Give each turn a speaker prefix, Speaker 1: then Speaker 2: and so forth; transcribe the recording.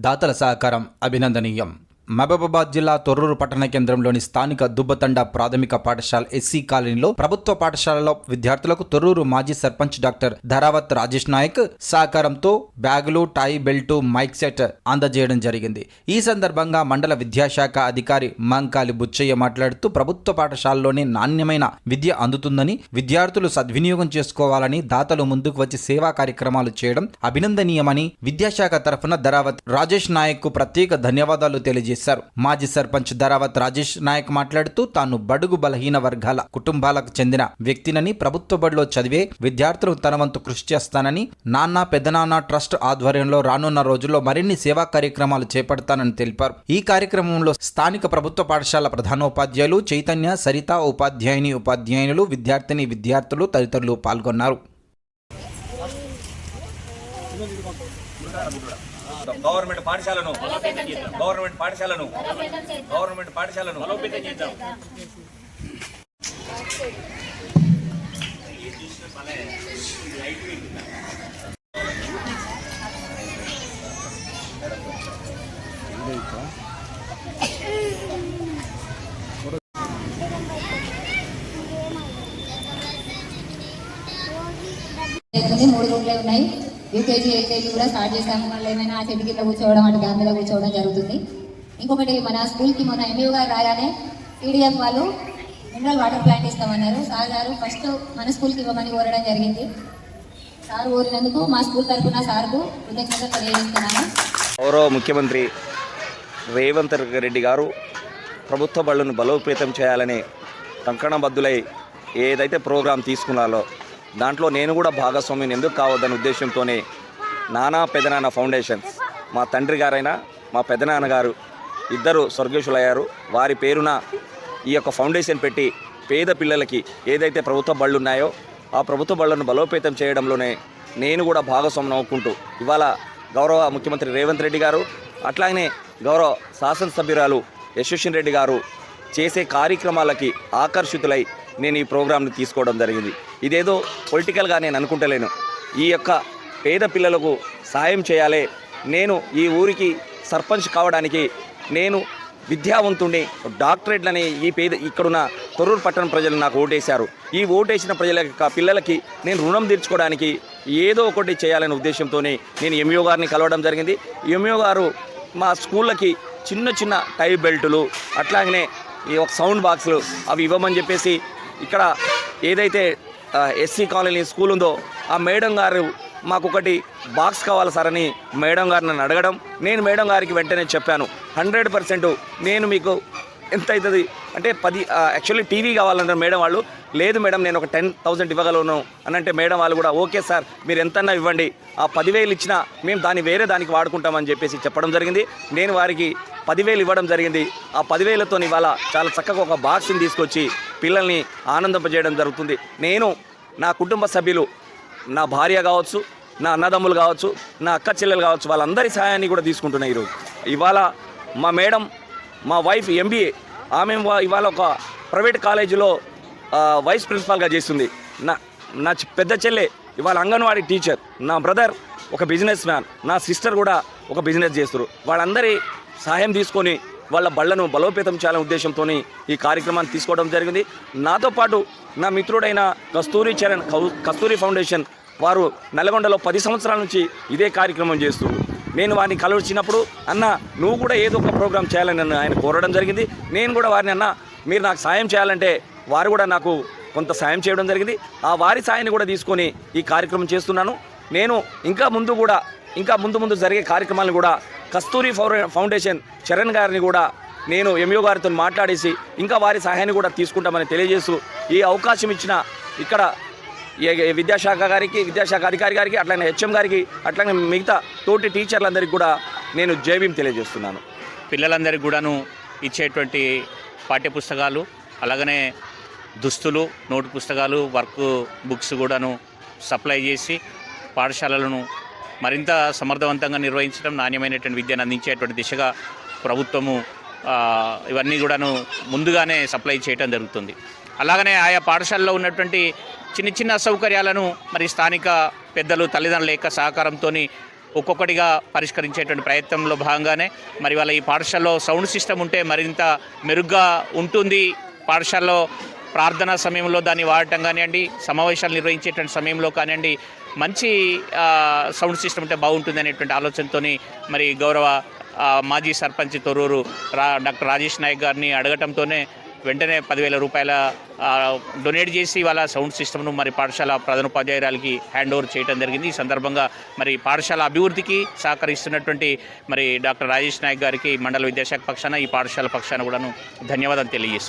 Speaker 1: దాతల సహకారం అభినందనీయం. మహబూబాబాద్ జిల్లా తొర్రూరు పట్టణ కేంద్రంలోని స్థానిక దుబ్బతండ ప్రాథమిక పాఠశాల ఎస్సీ కాలనీలో ప్రభుత్వ పాఠశాలలో విద్యార్థులకు తొర్రూరు మాజీ సర్పంచ్ డాక్టర్ ధరావత్ రాజేష్ నాయక్ సహకారంతో బ్యాగులు టై బెల్టు మైక్ సెట్ అందజేయడం జరిగింది. ఈ సందర్భంగా మండల విద్యాశాఖ అధికారి మంకాలి బుచ్చయ్య మాట్లాడుతూ ప్రభుత్వ పాఠశాలలోనే నాణ్యమైన విద్య అందుతుందని విద్యార్థులు సద్వినియోగం చేసుకోవాలని దాతలు ముందుకు వచ్చి సేవా కార్యక్రమాలు చేయడం అభినందనీయమని విద్యాశాఖ తరఫున ధరావత్ రాజేష్ నాయక్కు ప్రత్యేక ధన్యవాదాలు తెలియజేశారు. మాజీ సర్పంచ్ ధరావత్ రాజేష్ నాయక్ మాట్లాడుతూ తాను బడుగు బలహీన వర్గాల కుటుంబాలకు చెందిన వ్యక్తినని ప్రభుత్వ బడిలో చదివే విద్యార్థులు తన వంతు కృషి చేస్తానని నాన్న పెద్దనాన్న ట్రస్ట్ ఆధ్వర్యంలో రానున్న రోజుల్లో మరిన్ని సేవా కార్యక్రమాలు చేపడతానని తెలిపారు. ఈ కార్యక్రమంలో స్థానిక ప్రభుత్వ పాఠశాల ప్రధానోపాధ్యాయులు చైతన్య సరిత ఉపాధ్యాయుని ఉపాధ్యాయునులు విద్యార్థిని విద్యార్థులు తదితరులు పాల్గొన్నారు.
Speaker 2: గవర్నమెంట్ పాఠశాలను. గవర్నమెంట్ పాఠశాలను. గవర్నమెంట్ పాఠశాలను.
Speaker 3: అవుతుంది మూడు రూమ్లే ఉన్నాయి. యూకేజీ ఎల్కేజీ కూడా స్టార్ట్ చేశాము. మళ్ళీ ఏమైనా ఆ చెట్టు కింద కూర్చోవడం అటు దాని మీద కూర్చోవడం జరుగుతుంది. ఇంకొకటి మన స్కూల్కి మన ఎంఈఓ గారు రాగానే పీడిఎఫ్ వాళ్ళు మినరల్ వాటర్ ప్లాంట్ ఇస్తామన్నారు. సార్ గారు ఫస్ట్ మన స్కూల్కి ఇవ్వమని కోరడం జరిగింది. సార్ కోరినందుకు మా స్కూల్ తరఫున సార్కు కృతజ్ఞతలు తెలియజేస్తున్నాను.
Speaker 2: గౌరవ ముఖ్యమంత్రి రేవంత్ రెడ్డి గారు ప్రభుత్వ బళ్ళను బలోపేతం చేయాలని కంకణబద్దులై ఏదైతే ప్రోగ్రాం తీసుకున్నారో దాంట్లో నేను కూడా భాగస్వామ్యం ఎందుకు కావద్దనే ఉద్దేశంతోనే నానా పెదనాన్న ఫౌండేషన్స్. మా తండ్రి గారైనా మా పెదనాన్న గారు ఇద్దరు స్వర్గేశులయ్యారు వారి పేరున ఈ యొక్క ఫౌండేషన్ పెట్టి పేద పిల్లలకి ఏదైతే ప్రభుత్వ బళ్ళు ఉన్నాయో ఆ ప్రభుత్వ బళ్ళను బలోపేతం చేయడంలోనే నేను కూడా భాగస్వామ్యం నవ్వుకుంటూ ఇవాళ గౌరవ ముఖ్యమంత్రి రేవంత్ రెడ్డి గారు అట్లాగనే గౌరవ శాసనసభ్యురాలు యశస్విన్ రెడ్డి గారు చేసే కార్యక్రమాలకి ఆకర్షితులై నేను ఈ ప్రోగ్రాంని తీసుకోవడం జరిగింది. ఇదేదో పొలిటికల్గా నేను అనుకుంటలేను. ఈ యొక్క పేద పిల్లలకు సాయం చేయాలి. నేను ఈ ఊరికి సర్పంచ్ కావడానికి నేను విద్యావంతుణ్ణి డాక్టరేట్లని ఈ పేద ఇక్కడున్న తొర్రూరు పట్టణ ప్రజలు నాకు ఓటేశారు. ఈ ఓటేసిన ప్రజల యొక్క పిల్లలకి నేను రుణం తీర్చుకోవడానికి ఏదో ఒకటి చేయాలనే ఉద్దేశంతోనే నేను ఎంఈఓ గారిని కలవడం జరిగింది. ఎంఈఓ గారు మా స్కూళ్ళకి చిన్న చిన్న టై బెల్టులు అట్లాగనే ఈ ఒక సౌండ్ బాక్సులు అవి ఇవ్వమని చెప్పేసి ఇక్కడ ఏదైతే ఎస్సీ కాలనీ స్కూల్ ఉందో ఆ మేడం గారు మాకు ఒకటి బాక్స్ కావాలి సార్ అని మేడం గారు నన్ను అడగడం నేను మేడం గారికి వెంటనే చెప్పాను. హండ్రెడ్ పర్సెంట్ నేను మీకు ఎంత అవుతుంది అంటే పది యాక్చువల్లీ టీవీ కావాలన్నారు మేడం వాళ్ళు. లేదు మేడం నేను ఒక టెన్ థౌసండ్ ఇవ్వగలను అని అంటే మేడం వాళ్ళు కూడా ఓకే సార్ మీరు ఎంతన్నా ఇవ్వండి. ఆ పదివేలు ఇచ్చినా మేము దాన్ని వేరే దానికి వాడుకుంటామని చెప్పేసి చెప్పడం జరిగింది. నేను వారికి పదివేలు ఇవ్వడం జరిగింది. ఆ పదివేలతో ఇవాళ చాలా చక్కగా ఒక బాక్స్ని తీసుకొచ్చి పిల్లల్ని ఆనందింపజేయడం జరుగుతుంది. నేను నా కుటుంబ సభ్యులు నా భార్య కావచ్చు నా అన్నదమ్ములు కావచ్చు నా అక్క చెల్లెలు కావచ్చు వాళ్ళందరి సహాయాన్ని కూడా తీసుకుంటున్నాయి ఈరోజు. ఇవాళ మా మేడం మా వైఫ్ ఎంబీఏ ఆమె వా- ఇవాళ ఒక ప్రైవేట్ కాలేజీలో వైస్ ప్రిన్సిపాల్గా చేస్తుంది. నా నా పెద్ద చెల్లె ఇవాళ అంగన్వాడీ టీచర్. నా బ్రదర్ ఒక బిజినెస్ మ్యాన్. నా సిస్టర్ కూడా ఒక బిజినెస్ చేస్తారు. వాళ్ళందరి సహాయం తీసుకొని వాళ్ళ బళ్ళను బలోపేతం చేయాలనే ఉద్దేశంతో ఈ కార్యక్రమాన్ని తీసుకోవడం జరిగింది. నాతో పాటు నా మిత్రుడైన కస్తూరి చరణ్ కస్తూరి ఫౌండేషన్ వారు నల్గొండలో పది సంవత్సరాల నుంచి ఇదే కార్యక్రమం చేస్తున్నారు. నేను వారిని కలవచ్చినప్పుడు అన్న నువ్వు కూడా ఏదో ఒక ప్రోగ్రామ్ చేయాలని నన్ను ఆయన కోరడం జరిగింది. నేను కూడా వారిని అన్న మీరు నాకు సాయం చేయాలంటే వారు కూడా నాకు కొంత సాయం చేయడం జరిగింది. ఆ వారి సాయాన్ని కూడా తీసుకొని ఈ కార్యక్రమం చేస్తున్నాను. నేను ఇంకా ముందు కూడా ఇంకా ముందు ముందు జరిగే కార్యక్రమాలను కూడా కస్తూరి ఫౌండేషన్ చరణ్ గారిని కూడా నేను ఎంయో గారితో మాట్లాడేసి ఇంకా వారి సహాయాన్ని కూడా తీసుకుంటామని తెలియజేస్తూ ఈ అవకాశం ఇచ్చిన ఇక్కడ విద్యాశాఖ గారికి విద్యాశాఖ అధికారి గారికి అట్లనే హెచ్ఎం గారికి అట్లనే మిగతా తోటి టీచర్లందరికీ కూడా నేను జైబీం తెలియజేస్తున్నాను.
Speaker 4: పిల్లలందరికీ కూడాను ఇచ్చేటువంటి పాఠ్యపుస్తకాలు అలాగనే దుస్తులు నోటు పుస్తకాలు వర్క్ బుక్స్ కూడాను సప్లై చేసి పాఠశాలలను మరింత సమర్థవంతంగా నిర్వహించడం నాణ్యమైనటువంటి విద్యను అందించేటువంటి దిశగా ప్రభుత్వము ఇవన్నీ కూడాను ముందుగానే సప్లై చేయటం జరుగుతుంది. అలాగనే ఆయా పాఠశాలలో ఉన్నటువంటి చిన్న చిన్న అసౌకర్యాలను మరి స్థానిక పెద్దలు తల్లిదండ్రుల యొక్క సహకారంతో ఒక్కొక్కటిగా పరిష్కరించేటువంటి ప్రయత్నంలో భాగంగానే మరి వాళ్ళ ఈ పాఠశాలలో సౌండ్ సిస్టమ్ ఉంటే మరింత మెరుగ్గా ఉంటుంది. పాఠశాలలో ప్రార్థనా సమయంలో దాన్ని వాడటం కానివ్వండి సమావేశాలు నిర్వహించేటువంటి సమయంలో కానివ్వండి మంచి సౌండ్ సిస్టమ్ ఉంటే బాగుంటుంది అనేటువంటి ఆలోచనతో మరి గౌరవ మాజీ సర్పంచ్ తొర్రూరు రా డాక్టర్ రాజేష్ నాయక్ గారిని అడగటంతోనే వెంటనే పదివేల రూపాయల డొనేట్ చేసి వాళ్ళ సౌండ్ సిస్టమ్ను మరి పాఠశాల ప్రధానోపాధ్యాయురాలకి హ్యాండ్ ఓవర్ చేయడం జరిగింది. ఈ సందర్భంగా మరి పాఠశాల అభివృద్ధికి సహకరిస్తున్నటువంటి మరి డాక్టర్ రాజేష్ నాయక్ గారికి మండల విద్యాశాఖ పక్షాన ఈ పాఠశాల పక్షాన కూడాను ధన్యవాదాలు తెలియజేస్తాను